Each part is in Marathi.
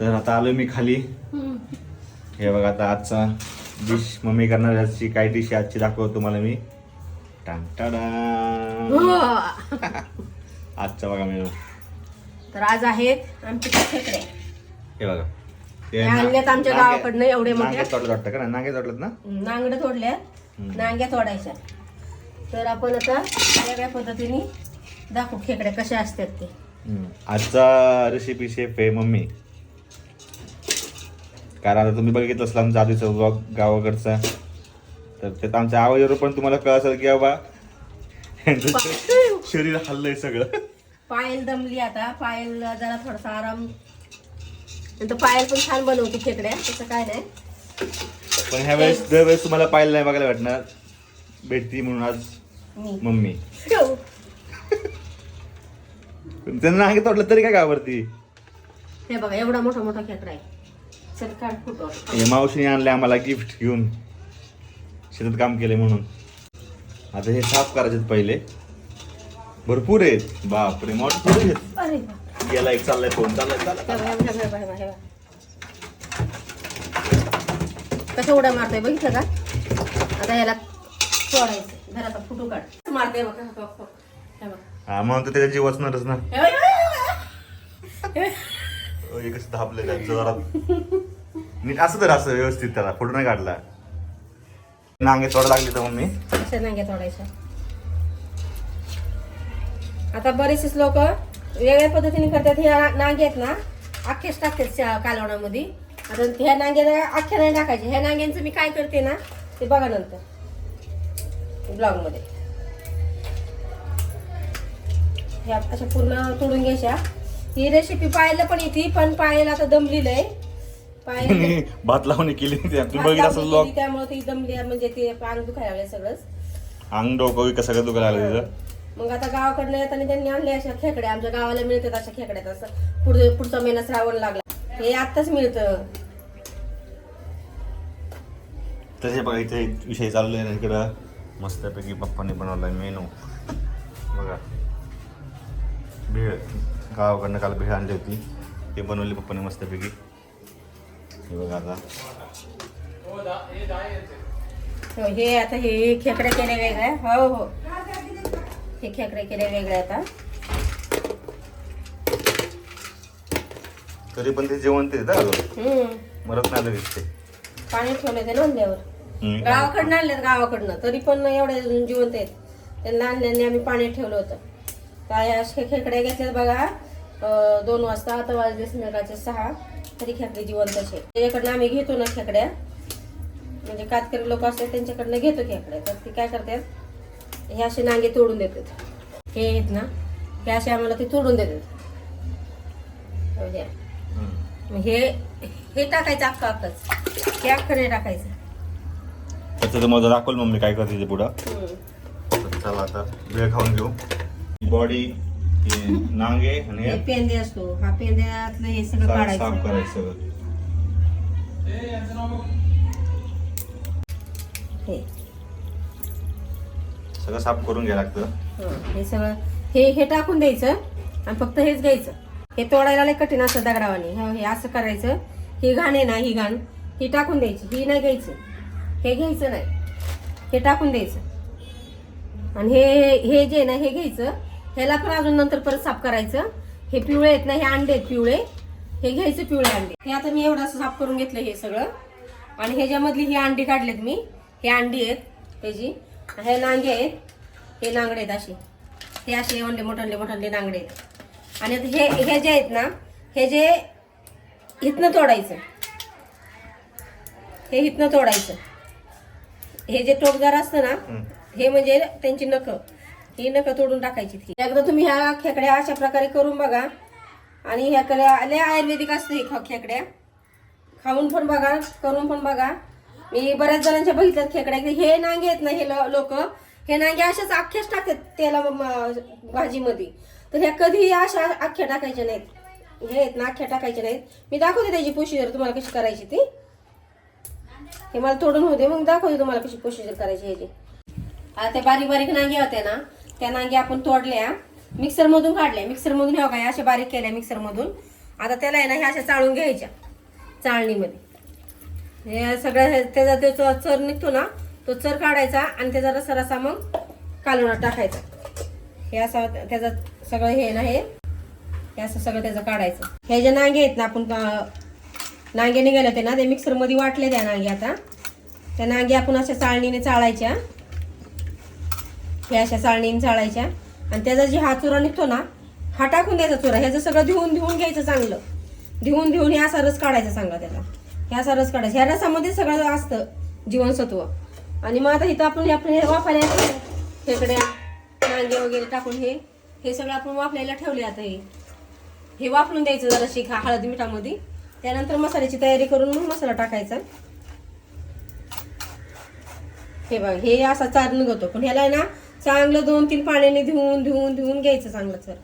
तर आता आलो मी खाली. हे बघा आता आजचा डिश मम्मी करणार आजची काय डिश आहे आजची दाखवतो तुम्हाला मी. टांग हो. आजचा बघा मेनू तर आज आहेत आमचे खेकडे हे बघा. आणल्यात आमच्या गावाकडनं एवढे मोठे. नांगे तोडलं वाटतं का नांगे तोडलं ना? नांगडं तोडल्या. नांग्या तोडायच्या. तर आपण आता वेगळ्या पद्धतीने दाखवू खेकड्या कशा असतात ते. हम्म. आजचा रेसिपी शेफ आहे मम्मी. कारण आता तुम्ही बघितलं असलं आमचा आधीचा ब्लॉग गावाकडचा. तर त्यात आमच्या आवाजावर पण तुम्हाला कळ असेल की बाबा शरीर हल्लंय सगळं. पायल दमली आता. पायल जरा थोडासा आराम. नंतर पायल पण छान बनवते खेकड्या तसं काय नाही. पण ह्या वेळेस दरवेळेस तुम्हाला पाहिलं नाही बघायला भेटणार. भेटती म्हणून आज मम्मी. पण त्यांना नांगे तोडलं तरी काय घाबरती? हे बघा एवढा मोठा मोठा खेकडा आहे. चल काढ फुटो हे मावशीने आणले आम्हाला गिफ्ट घेऊन शेतात काम केले म्हणून आता हे साफ करायचे पहिले भरपूर आहेत बापरे मोठ पुढे आहेत अरे बा. गेला एक चाललाय फोन चाललाय चाललाय. हे बघा, हे बघा, हे बघा, हे बघा. कसं उड्या मारतोय बघितलं का आता याला सोडायचं फुटू काढ मारते बघा हे बघा, हे बघा. हा म्हणून तर त्याच्या जीव वाचणारच ना हे बघा, हे बघा. अहो, हे कसं धापलं त्यांचं जरा. नीट असं तर असं व्यवस्थित त्याला फोटो नाही काढला. नांगे थोडं लागले तर मम्मी. अशा नांग्या तोडायच्या आता बरेचसेच लोक वेगळ्या पद्धतीने करतात. ह्या नांगे आहेत ना अख्खेच टाकतात कालवणामध्ये. आता ह्या नांग्या अख्ख्या नाही टाकायचे. ह्या नांग्यांचं मी काय करते ना ते बघा नंतर. ब्लॉगमध्ये. ह्या अशा पूर्ण तोडून घ्यायच्या. ही रेसिपी पाहायला पण येते पण पाहायला आता दमलेलं आहे पाहायला भात लावणी केली बघितलं असेल लोक त्यामुळे ती दमली आहे, म्हणजे ते अंग दुखायला लागले सगळंच. अंग डोकं विकं सगळं दुखायला लागलं तिथं. मग आता गावाकडनं येताना त्यांनी आणले अशा खेकड्या आमच्या गावाला मिळतात अशा खेकड्यात. असं पुढे पुढचा महिना श्रावण लागला. हे आत्ताच मिळतं. तसे बघा इथे विषय चालू आहे ना इकडं. मस्तपैकी पप्पाने बनवलाय मेनू. बघा. भेळ. गावाकडनं काल भेळ आणली होती. ते बनवली पप्पाने मस्तपैकी. हे बघा आता. हो, हे आता हे खेकड्या केल्या वेगळ्या हो हो. हे खेकड्या केल्या वेगळ्या आता. तरी पण ते जेवण ते मरत नाही लगेच ते. पाणी ठेवले ते नोंदल्यावर हम्म. गावाकडनं आणल्यात गावाकडनं. तरी पण एवढे जिवंत आहेत त्यांना आणल्याने आम्ही पाण्यात ठेवलं होतं. काय अशा खेकड्या घेतल्यात बघा. दोन वाजता आता वाजले संध्याकाळचे सहा. तरी खेकडे जिवंत असे. त्याच्याकडनं आम्ही घेतो ना खेकड्या. म्हणजे कातकरी लोक असतात त्यांच्याकडनं घेतो खेकड्या तर ते काय करतात हे असे नांगे तोडून देतात. हे आहेत ना हे असे आम्हाला ते तोडून देतात. हो हे टाकायचं अख्खं अख्खंच हे अख्खं नाही टाकायचं. त्याचं माझं दाखवलं मम्मी काय करते ते पुढं. चला आता वेळ खाऊन घेऊ. बॉडी नांगे आणि हे पेंदे असतो. हा पेंद्यातलं हे सगळं साफ काढायचं. साफ करायचं सगळं. हे. सगळं साफ करून घ्यायला लागतं. हं, हे सगळं. हे हे टाकून द्यायचं आणि फक्त हेच घ्यायचं. हे तोडायला लय कठीण असतं दगडावाने. हं, हे असं करायचं. ही घाण आहे ना ही घाण. ही टाकून द्यायची. ही नाही घ्यायची. हे घ्यायचं नाही. हे टाकून द्यायचं. आणि हे हे जे आहे ना हे घ्यायचं. ह्याला पण अजून नंतर परत साफ करायचं. हे पिवळे आहेत ना हे अंडे आहेत पिवळे. हे घ्यायचं पिवळे अंडे. हे आता मी एवढं साफ करून घेतलं हे सगळं. आणि ह्याच्यामधली ही अंडी काढलेत मी हे अंडी आहेत ह्याची हे नांगे आहेत हे नांगडे आहेत असे. हे असे ओंडे मोठंडे मोठंडे नांगडे आहेत. आणि आता हे हे जे आहेत ना हे जे इथनं तोडायचं. हे इथनं तोडायचं. हे जे टोकदार असतं ना. हे म्हणजे त्यांची नखं. ही नका तोडून टाकायची ती. एकदा तुम्ही ह्या खेकड्या अशा प्रकारे करून बघा. आणि ह्याकडे लय आयुर्वेदिक असते ख- खेकड्या. खाऊन पण बघा करून पण बघा. मी बऱ्याच जणांच्या बघितल्यात खेकड्या. हे नांगे आहेत ना हे लोक. हे नांगे अशाच अख्ख्याच टाकतात तेला भाजीमध्ये. तर ह्या कधीही अशा अख्ख्या टाकायच्या नाहीत. हे आहेत ना अख्ख्या टाकायच्या नाहीत. मी दाखवते त्याची प्रोसिजर तुम्हाला कशी करायची ती. हे मला तोडून होते मग दाखवते तुम्हाला कशी प्रोसिजर करायची ह्याची. आता बारीक बारीक नांगे होत्या ना त्या नांगी आपण तोडल्या मिक्सर मधून काढल्या. मिक्सर मधून ह्या काय अशा बारीक केल्या मिक्सर मधून आता त्याला आहे ना ह्या अशा चाळून घ्यायच्या चाळणीमध्ये. हे सगळ्या हे- त्याचा तो चर- निघतो ना तो चर काढायचा आणि त्याचा रसा रसा मग कालवणात टाकायचा. हे असं त्याचं सगळं हे ना हे हे असं सगळं त्याचं काढायचं. हे जे नांगे आहेत ना आपण नांगे निघाले होते ना ते मिक्सरमध्ये वाटले त्या नांगे आता. त्या नांगे आपण अशा चाळणीने चाळायच्या. हे अशा चाळणीने चाळायच्या. आणि त्याचा जे हा चुरा निघतो ना हा टाकून द्यायचा चुरा. ह्याचं सगळं धुवून धुवून घ्यायचं चांगलं. धुवून धुवून हे असा रस काढायचा चांगला त्याचा ह्या असा रस काढायचा. ह्या रसामध्ये सगळं असतं जीवनसत्व. आणि मग आता इथं आपण हे आपण हे वापरायला खेकड्या नांगे वगैरे टाकून हे हे सगळं आपण वापरायला ठेवले आता हे. हे वापरून द्यायचं जरा खा हळद मिठामध्ये. त्यानंतर मसाल्याची तयारी करून मग मसाला टाकायचा. हे बघ हे असा चार निघतो पण ह्याला आहे ना चांगलं दोन तीन पाण्याने धुवून धुवून धुवून घ्यायचं चांगलं सर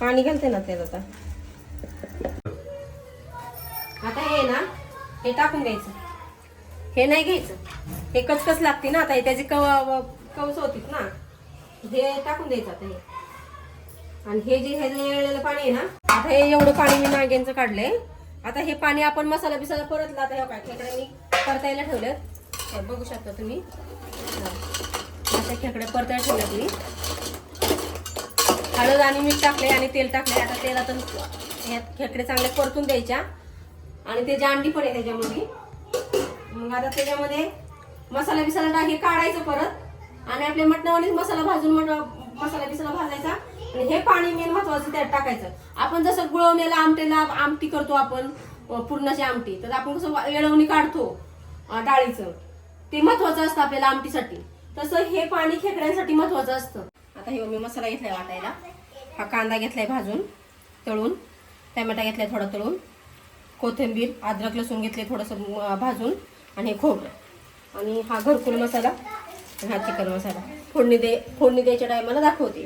पाणी घालते ना त्याला आता. आता हे ना हे टाकून द्यायचं हे नाही घ्यायचं. हे कचकच लागते ना आता हे त्याचे कव कवच होतीत ना. हे टाकून द्यायचं आता हे. आणि हे जे हे पाणी आहे ना आता हे एवढं पाणी मी नाग्यांचं काढलंय. आता हे पाणी आपण मसाला बिसाला परतला आता हे काय मी परतायला ठेवलेत हे बघू शकता तुम्ही. आता खेकडे परतायला ठेवले तुम्ही हळद आणि मीठ टाकले आणि तेल टाकले आता तेलातून ह्यात खेकडे चांगले परतून द्यायच्या. आणि त्याच्या अंडी पण आहे त्याच्यामध्ये. मग आता त्याच्यामध्ये मसाला बिसाला टाके काढायचं परत. आणि आपल्या मटणावानीच मसाला भाजून मट मसाला बिसाला भाजायचा. आणि हे पाणी मेन महत्वाचं त्यात टाकायचं. आपण जसं गुळवण्याला आमटेला आमटी करतो आपण पुरणाची आमटी तर आपण कसं येळवणी काढतो डाळीचं. ते महत्वाचं असतं आपल्याला आमटीसाठी. तसं हे पाणी खेकड्यांसाठी महत्वाचं असतं. आता हे मी मसाला घेतलाय वाटायला. हा कांदा घेतलाय भाजून तळून. टमाटा घेतलाय थोडा तळून. कोथिंबीर अद्रक लसूण घेतले थोडंसं भाजून. आणि हे खोबरं. आणि हा घरकुल मसाला हा चिकन मसाला. फोडणी दे फोडणी द्यायच्या टायमाला दाखवते.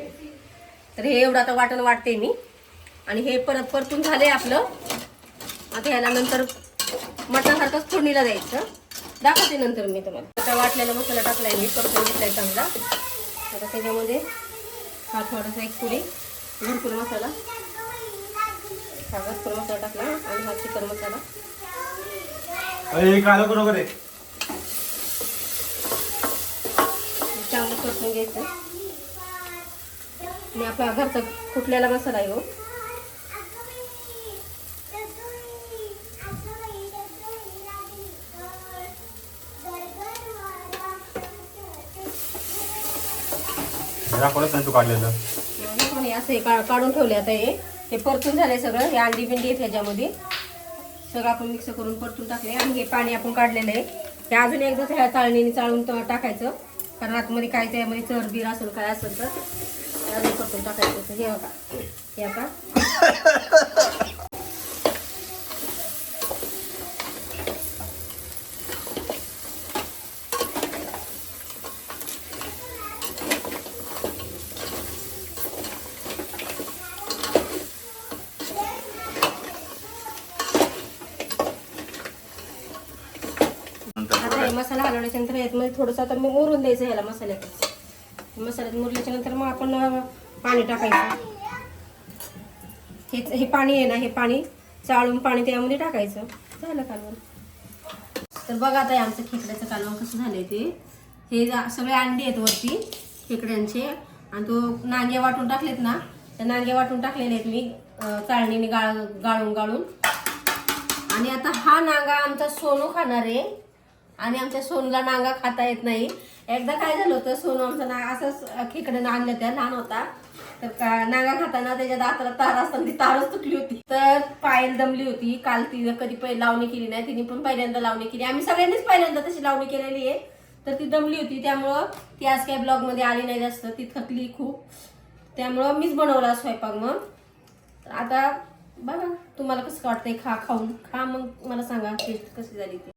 तर हे एवढं आता वाटण वाटते मी. आणि हे परत परतून झाले आपलं. आता ह्याला नंतर मटणासारखंच फोडणीला द्यायचं. दाखवते नंतर मी तुम्हाला. आता वाटलेला मसाला टाकलाय मी परतून घेतलाय चांगला. आता त्याच्यामध्ये हा थोडासा एक पुडी घरकुल मसाला. हा घरकुल मसाला टाकला आणि हा चिकन मसाला. चांगलं परतून घ्यायचं. आणि आपला घरचा कुठल्याला मसाला आहे दाखवलंच नाही तू काढलेलं? पण हे असं हे का- काढून ठेवले आता हे. हे परतून झालंय सगळं हे अंडी बिंडी आहेत ह्याच्यामध्ये. सगळं आपण मिक्स करून परतून टाकले आणि हे पाणी आपण काढलेलं आहे. हे अजून एकदा ह्या चाळणीने चाळून त- टाकायचं. कारण आतमध्ये काय त्यामध्ये चरबीर असेल काय असेल तर. ते अजून परतून टाकायचं. हे बघा. हे आता. नंतर मसाला हलवण्याच्या नंतर यातमध्ये म्हणजे थोडंसं आता मग मुरून द्यायचं ह्याला मसाल्यात मसाल्यात मुरल्याच्या नंतर मग आपण पाणी टाकायचं. हे हे पाणी आहे ना हे पाणी चाळून पाणी त्यामध्ये टाकायचं. झालं कालवण. तर बघा आता आमचं खेकड्याचं कालवण कसं झालंय ते. हे जा- सगळे अंडी आहेत वरती खेकड्यांचे. आणि तो नांगे वाटून टाकलेत ना त्या नांगे वाटून टाकलेले आहेत मी चाळणीने गाळ गाळून गाळून. आणि आता हा नांगा आमचा सोनू खाणार आहे. आणि आमच्या सोनूला नांगा खाता येत नाही. एकदा काय झालं होतं सोनू आमचा ना असंच खेकडे आणलं त्या लहान होता. तर का नांगा खाताना त्याच्या दाताला तार असताना ती तारच तुटली होती. तर पायल दमली होती. काल ती कधी पहिले लावणी केली नाही तिने पण पहिल्यांदा लावणी केली. आम्ही सगळ्यांनीच पहिल्यांदा तशी लावणी केलेली आहे. तर ती दमली होती. त्यामुळं ती आज काय ब्लॉगमध्ये आली नाही जास्त. ती थकली खूप. त्यामुळं मीच बनवला स्वयंपाक मग. तर आता बघा तुम्हाला कसं वाटतंय? खा खाऊन. खा मग. मला सांगा टेस्ट कशी झाली ती?